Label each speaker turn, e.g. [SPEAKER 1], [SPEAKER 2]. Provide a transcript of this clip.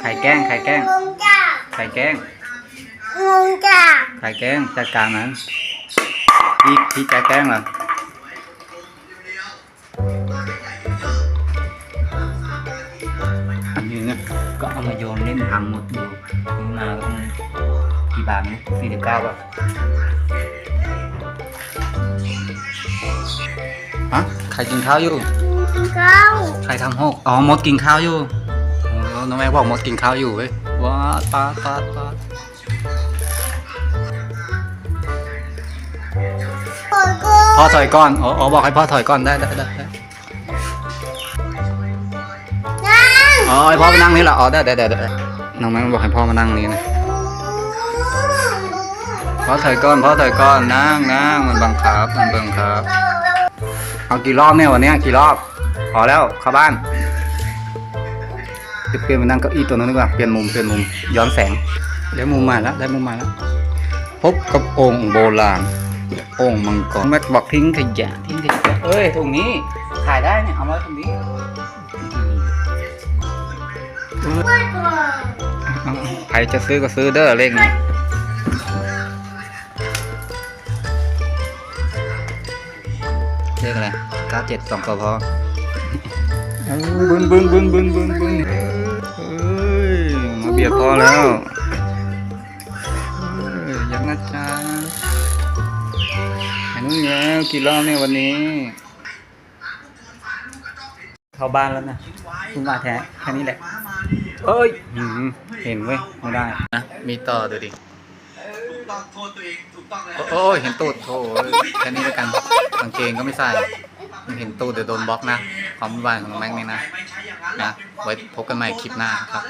[SPEAKER 1] ไข่แกล้งไข่แกล้ง
[SPEAKER 2] งงจ้า
[SPEAKER 1] ไข่แกล้ง
[SPEAKER 2] งงจ้า
[SPEAKER 1] ไข่แกล้งจัดการมันพี่พี่จะแกล้งเหรออันนี้เนี่ยก็เอามาโยนเล่นพังหมดดูซื้อมาก็ต้องกี่บาทเนี่ยสี่สิบเก้าบาทฮะใครกินข้าวอยู่
[SPEAKER 2] เก้า
[SPEAKER 1] ใครทำหกอ๋อมดกินข้าวอยู่โอ้น้องแม่บอกมดกินข้าวอยู่เว้ยว้าปาดปาดปาด
[SPEAKER 2] โอ้โห
[SPEAKER 1] พ่อถอยก่อนอ๋ออ๋อบอกให้พ่อถอยก่อนได้ได้ได้ได้
[SPEAKER 2] นั่ง
[SPEAKER 1] อ๋อให้พ่อไปนั่งนี่แหละอ๋อได้ได้ได้ได้น้องแม่บอกให้พ่อมานั่งนี่นะพ่อถอยก่อนพ่อถอยก่อนนั่งนั่งมันบังคับมันบังคับเอากี่รอบเนี่ยวันเนี้ยกี่รอบ พอแล้วเข้าบ้านเดี๋ยวเปลี่ยนไปนั่งเก้าอี้ตัวนั้นดีกว่าเปลี่ยนมุมเปลี่ยนมุมย้อนแสงได้มุมใหม่แล้วได้มุมใหม่แล้วพบกับองค์โบราณองค์มังกรแม็กบอกทิ้งขยะทิ้งขยะเอ้ยตรงนี้ถ่ายได้เนี่ยเอาไว้ตรงนี้ใครจะซื้อก็ซื้อเด้อเลขนี้เลขอะไรเก้าเจ็ดสองกพอ บึนบึนบึนบึนบึนบึนเอ้ยมาเบียดพอแล้วเอ้ยยังนะจ๊ะไอ้นุ่นแล้วกี่รอบเนี่ยวันนี้ เข้าบ้านแล้วนะคุณมาแท้แค่นี้แหละ เอ้ยหืมเห็นเว้ยไม่ได้นะมีต่อดูดิ
[SPEAKER 3] ถูกต้องโทษตัวเองถูกต้องแล้ว
[SPEAKER 1] โอ้ยเห็นตูดโถแค่นี้แล้วกันกางเกงก็ไม่ใส่มันเห็นตูดเดี๋ยวโดนบล็อกนะ ความวุ่นวายของแม็กนี่นะ
[SPEAKER 3] นะ
[SPEAKER 1] ไว้พบกันใหม่คลิปหน้าครับ